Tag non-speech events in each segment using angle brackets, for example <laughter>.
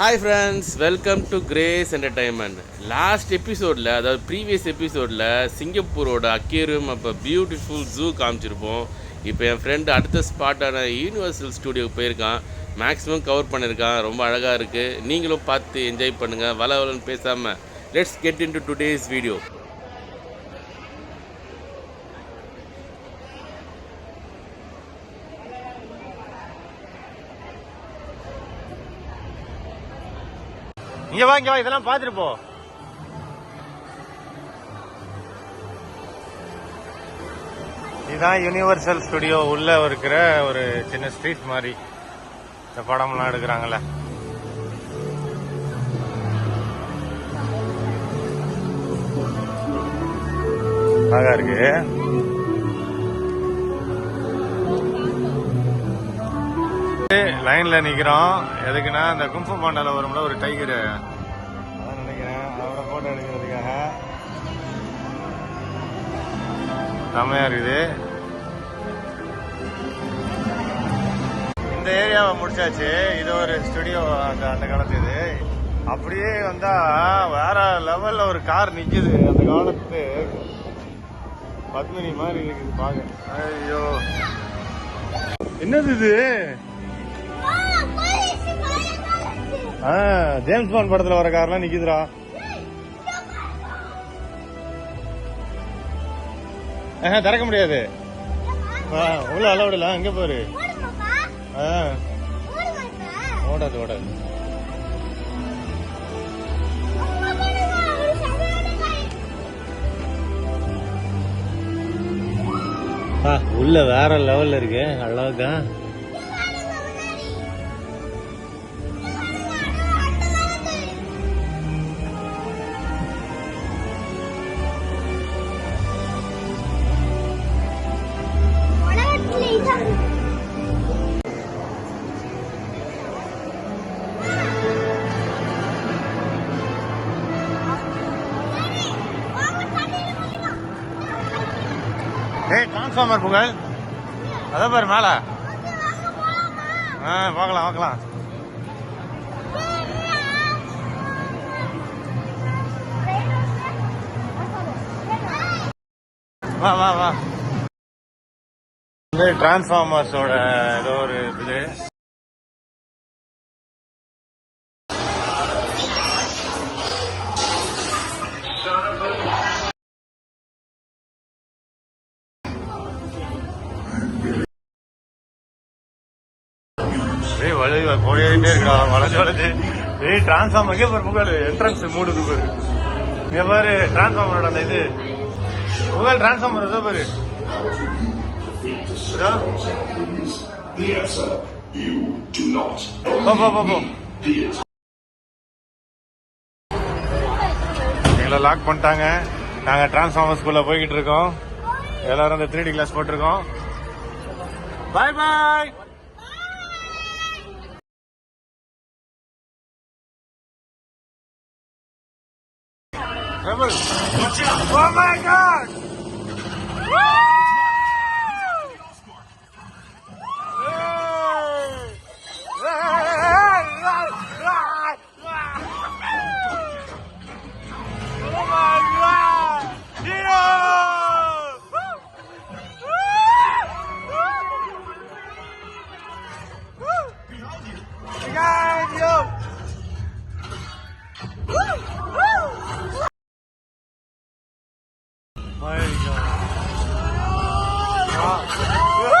Hi friends welcome to Grace entertainment last எபிசோடில் அதாவது previous எபிசோடில் சிங்கப்பூரோட அக்யூரியம் அப்போ பியூட்டிஃபுல் ஜூ காமிச்சிருப்போம். இப்போ என் ஃப்ரெண்டு அடுத்த ஸ்பாட்டான யூனிவர்சல் ஸ்டூடியோக்கு போயிருக்கான். மேக்ஸிமம் கவர் பண்ணியிருக்கான் ரொம்ப அழகாக இருக்குது நீங்களும் பார்த்து என்ஜாய் பண்ணுங்கள் வள வளன்னு பேசாமல் let's get into today's video இங்க வா இங்க வா இதெல்லாம் பாத்துட்டு போ. இதுதான் யூனிவர்சல் ஸ்டுடியோ உள்ள இருக்கிற ஒரு சின்ன ஸ்ட்ரீட் மாதிரி. இந்த படம்லாம் எடுக்கிறாங்கல்ல. அழகா இருக்கு. லைன்ல நிக்கிறோம். எதுக்குன்னா இந்த கும்பு பாண்டால வரும்ல ஒரு டைகர் அதான் நினைக்கிறேன். அவரை போட்டோ எடுக்கிறதுக்காக. செம்மையா இருக்குது. இந்த ஏரியாவை முடிச்சாச்சு. இது ஒரு ஸ்டுடியோ அந்த அந்த காலத்து இது. அப்படியே வந்தா வேற லெவல்ல ஒரு கார் நிக்குது. அந்த காலத்து பத்மினி மாதிரி இருக்குது பாக்க. ஐயோ. என்னது இது? ஜேம்ஸ் பாண்ட் படத்துல வர கார்லாம் நிக்குதுடா. ஆஹா, திறக்க முடியாது. உள்ள அளவு இல்ல அங்க பாரு. ஆ, ஓடாது ஓடாது. ஆ, உள்ள வேற லெவல்ல இருக்கு அழகா. டிரான்ஸ்ஃபார்மர் புகழ். அதான் பாரு மேல. ஆ பார்க்கலாம் பார்க்கலாம் வா வா வா. வந்து டிரான்ஸ்ஃபார்மர்ஸோட ஏதோ ஒரு இது. ஏய் வளைவு போயிட்டே இருக்கா? வளைஞ்சு வளைஞ்சு ஏய் டிரான்ஸ்ஃபார்மர் இங்கே பாரு புகழ். என்ட்ரன்ஸ் மூடுது பாரு. இங்கே பாரு டிரான்ஸ்ஃபார்மரோட அந்த இது. புகழ் டிரான்ஸ்ஃபார்மர் இதோ பாரு. இதோ. Yes, போ போ போ. எங்களை லாக் பண்ணிட்டாங்க. நாங்க டிரான்ஸ்ஃபார்மர் ஸ்கூல்ல போய்கிட்டு இருக்கோம். எல்லாரும் அந்த த்ரீ டி கிளாஸ் போட்டிருக்கோம். பாய் பாய் Watch out. Oh my god! 발견. 아,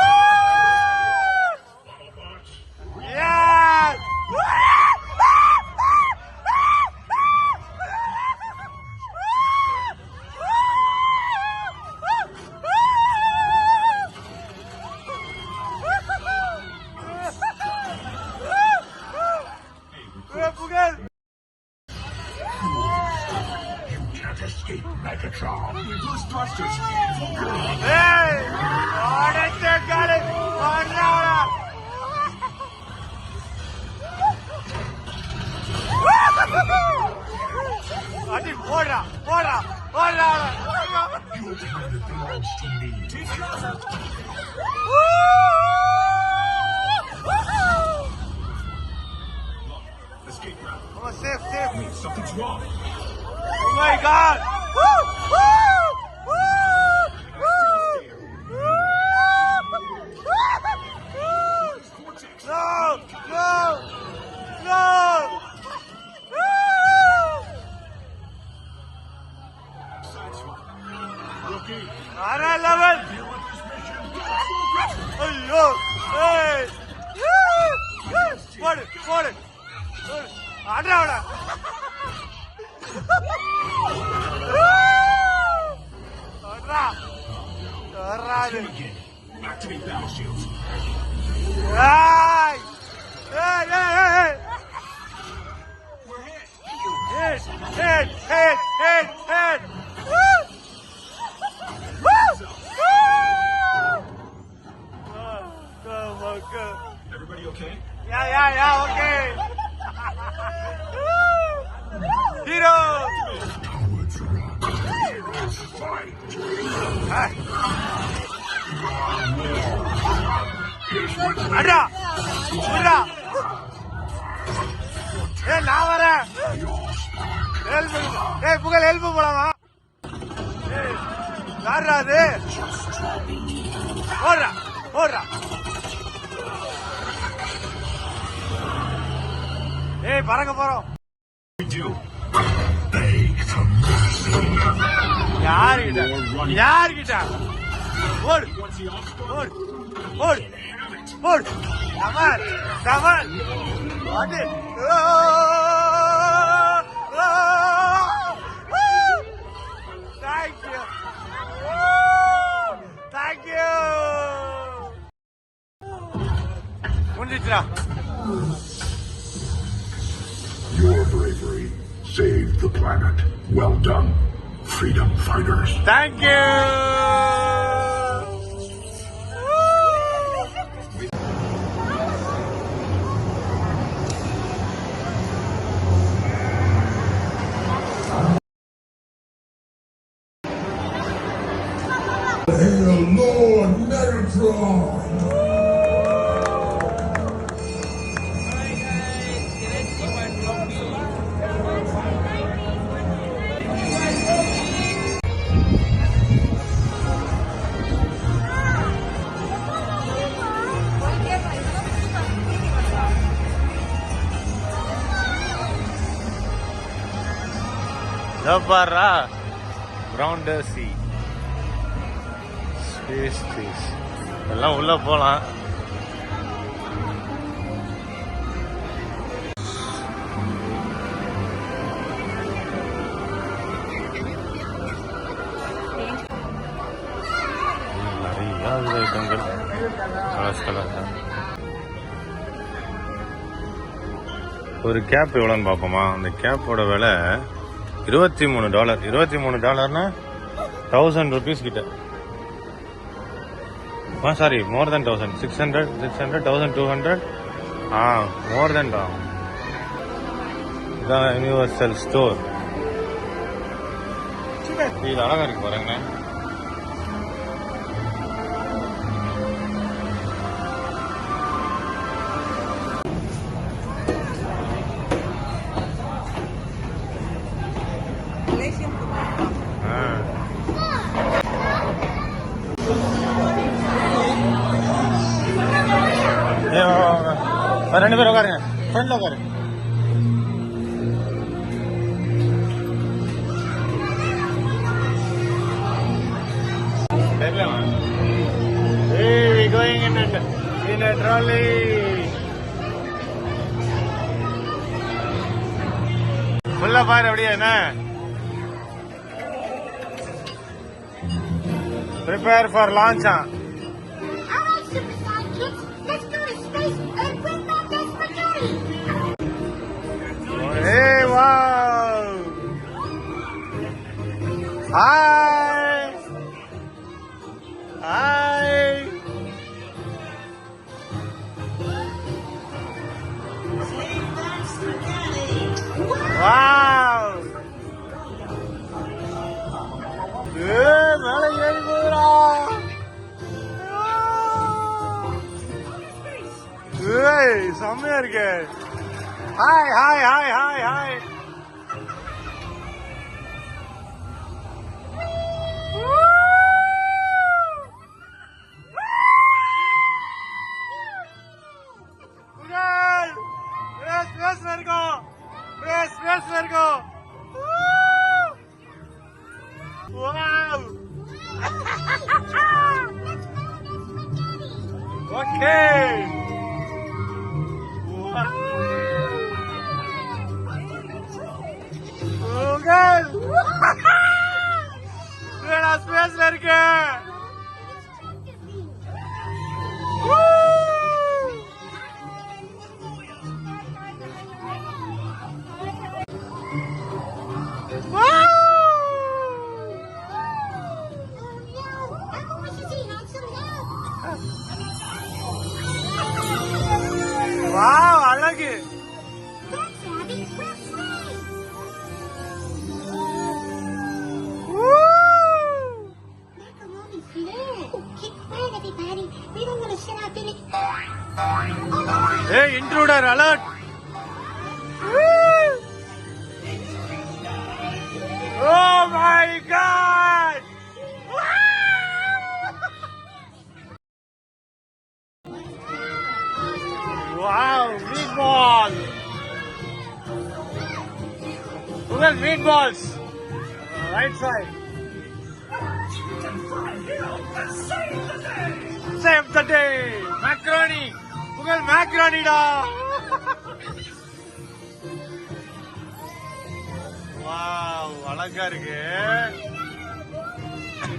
ஏய் பறக்க போறோம் we do. Beg for mercy. யாருகிட்ட யாருகிட்ட ஓடு What's the obstacle? ஓடு ஓடு ஓடு கமான் கமான் வாடி thank you thank you முடிஞ்சிச்சுடா Save the planet. Well done, freedom fighters. Thank you! பாருடா கிரவுண்ட் சி ஸ்பேஸ் ஸ்பேஸ் எல்லாம் உள்ள நிறைய கலர்ஸ் கலர் ஒரு கேப் எவ்வளோன்னு பார்ப்போமா? அந்த கேப்போட விலை இருபத்தி மூணு டாலர் இருபத்தி மூணு டாலர்னா தௌசண்ட் ருபீஸ் கிட்ட. ஆ sorry more than thousand six hundred six hundred thousand two hundred ah more than தான். இதான் யூனிவர்சல் ஸ்டோர் இது அழகா இருக்கு பாருங்க ரெண்டு பேரும் உட்காருங்க. ஃப்ரெண்ட்ல உட்காருங்க Hey, going in a, in a trolley. உள்ள பாரு அப்படியே என்ன? ப்ரிப்பேர் ஃபார் லான்ச்சா ஹாய் ஹாய் Wow! ஏய், மேல ஏறி போகுதுடா. ஏய், செம்மையா இருக்கு hi hi hi hi hi <laughs> புகழ் நான் ஏய் இன்ட்ரூடர் உங்கள் மேக்ரானிடா. வாவ் அழகா இருக்கு.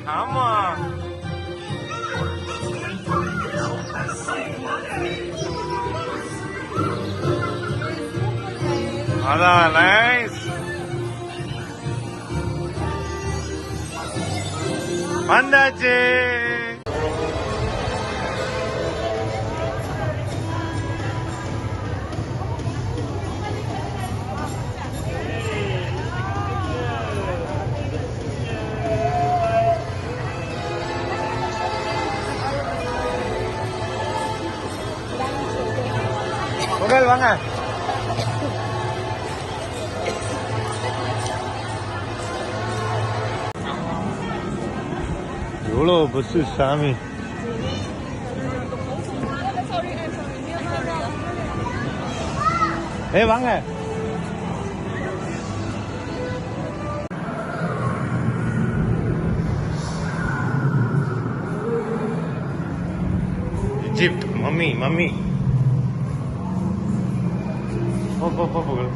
ஆமா. அதான் நைஸ் வந்தாச்சு. bác à Đúng rồi, bất sư xa mình Ê vắng à Egypt, mami, mami. போ போ போ புகழ்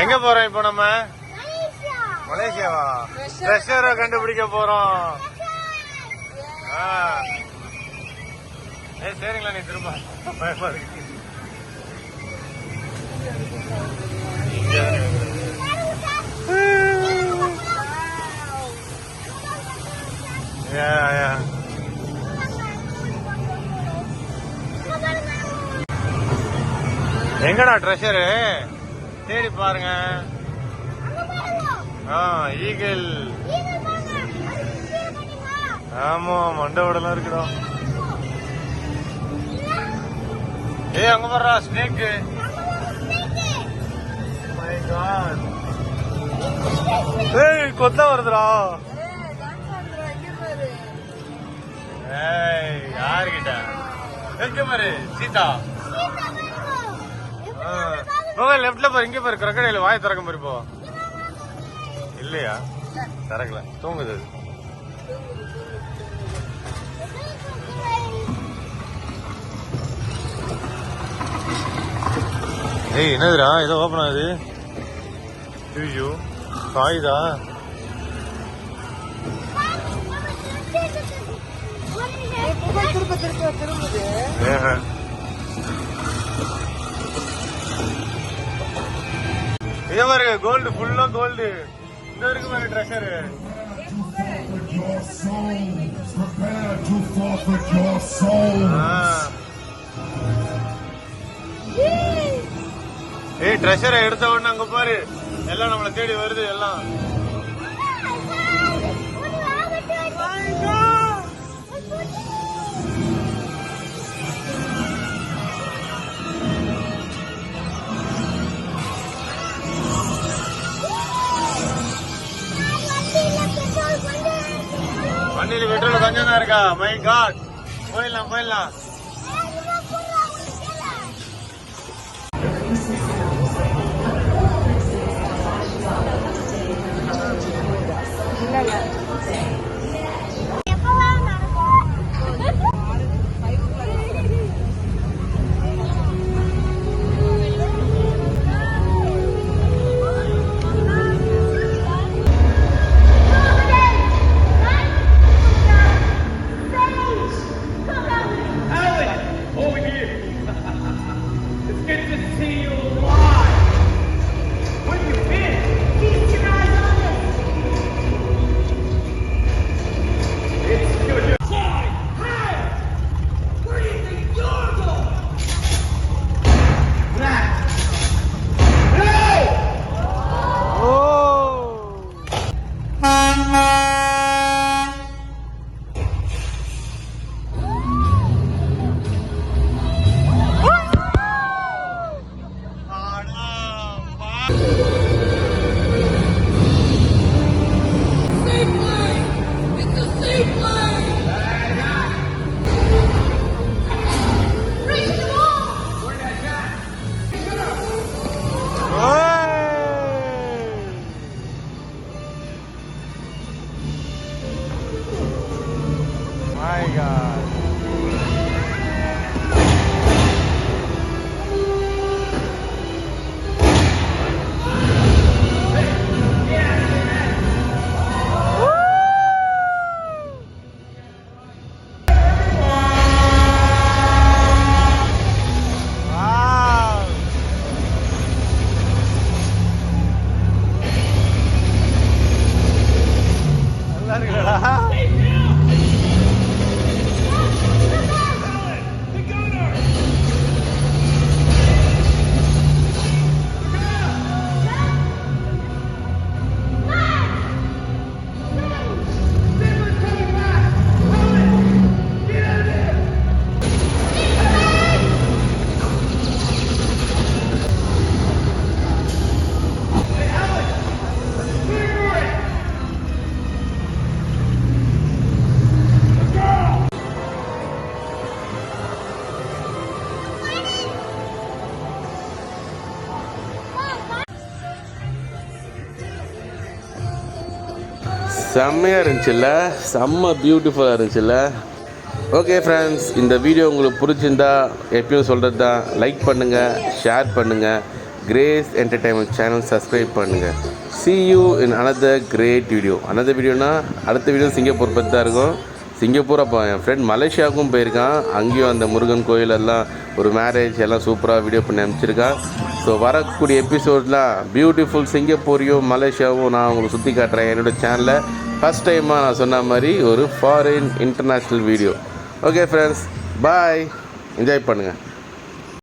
எங்க போறோம் இப்போ நம்ம? மலேசியாவா? ட்ரெஷரை கண்டுபிடிக்க போறோம். ஆ. ஏய் சரிங்களா நீ திரும்ப. பயமா இருக்கு. எங்கடா ட்ரெஷரு தேடி பாருங்க. ஆ ஈகிள் ஆமா மண்டவோடலாம் இருக்குடா. ஏய் அங்க வர்றா ஸ்னேக் oh ஏய் கொத்த வருதுடா. ஏய் யாருகிட்ட? எங்க மாதிரி சீதா மொபைல் லெஃப்ட்ல பாரு இங்க பாரு கிரக்கடையில வாய திறக்க மாதிரி போ. இல்லையா? திறக்கல. தூங்குது அது. ஏய் என்னதுடா? ஏதோ ஓப்பன் ஆகுது. ஐயோ காயுதா கோல்டு ஃபுல்லா கோல்டு இந்த இருக்கு பாருங்க ட்ரெஷரு. ஏய் ட்ரெஷரை எடுத்த உடனே அங்க பாரு. எல்லாம் நம்மளை தேடி வருது எல்லாம். வண்டியில பெட்ரோல் கொஞ்சம் தான் இருக்கா செம்மையாக இருந்துச்சுல்ல. செம்ம பியூட்டிஃபுல்லாக இருந்துச்சுல்ல. ஓகே ஃப்ரெண்ட்ஸ் இந்த வீடியோ உங்களுக்கு பிடிச்சிருந்தா எப்பயும் சொல்கிறது தான் லைக் பண்ணுங்கள் ஷேர் பண்ணுங்கள் கிரேஸ் என்டர்டைன்மெண்ட் சேனல் சப்ஸ்கிரைப் பண்ணுங்கள் see you in another great video another வீடியோனா அடுத்த வீடியோ சிங்கப்பூர் பற்றி தான் இருக்கும். சிங்கப்பூர் அப்போ என் ஃப்ரெண்ட் மலேசியாவுக்கும் போயிருக்கான். அங்கேயும் அந்த முருகன் கோயில் எல்லாம் ஒரு மேரேஜ் எல்லாம் சூப்பராக வீடியோ பண்ணி அனுப்பிச்சிருக்கான். ஸோ வரக்கூடிய எபிசோட்லாம் பியூட்டிஃபுல் சிங்கப்பூரையும் மலேசியாவும் நான் உங்களுக்கு சுற்றி காட்டுறேன். என்னோடய சேனலில் ஃபஸ்ட் டைமாக நான் சொன்ன மாதிரி ஒரு foreign international video okay friends bye enjoy பண்ணுங்கள்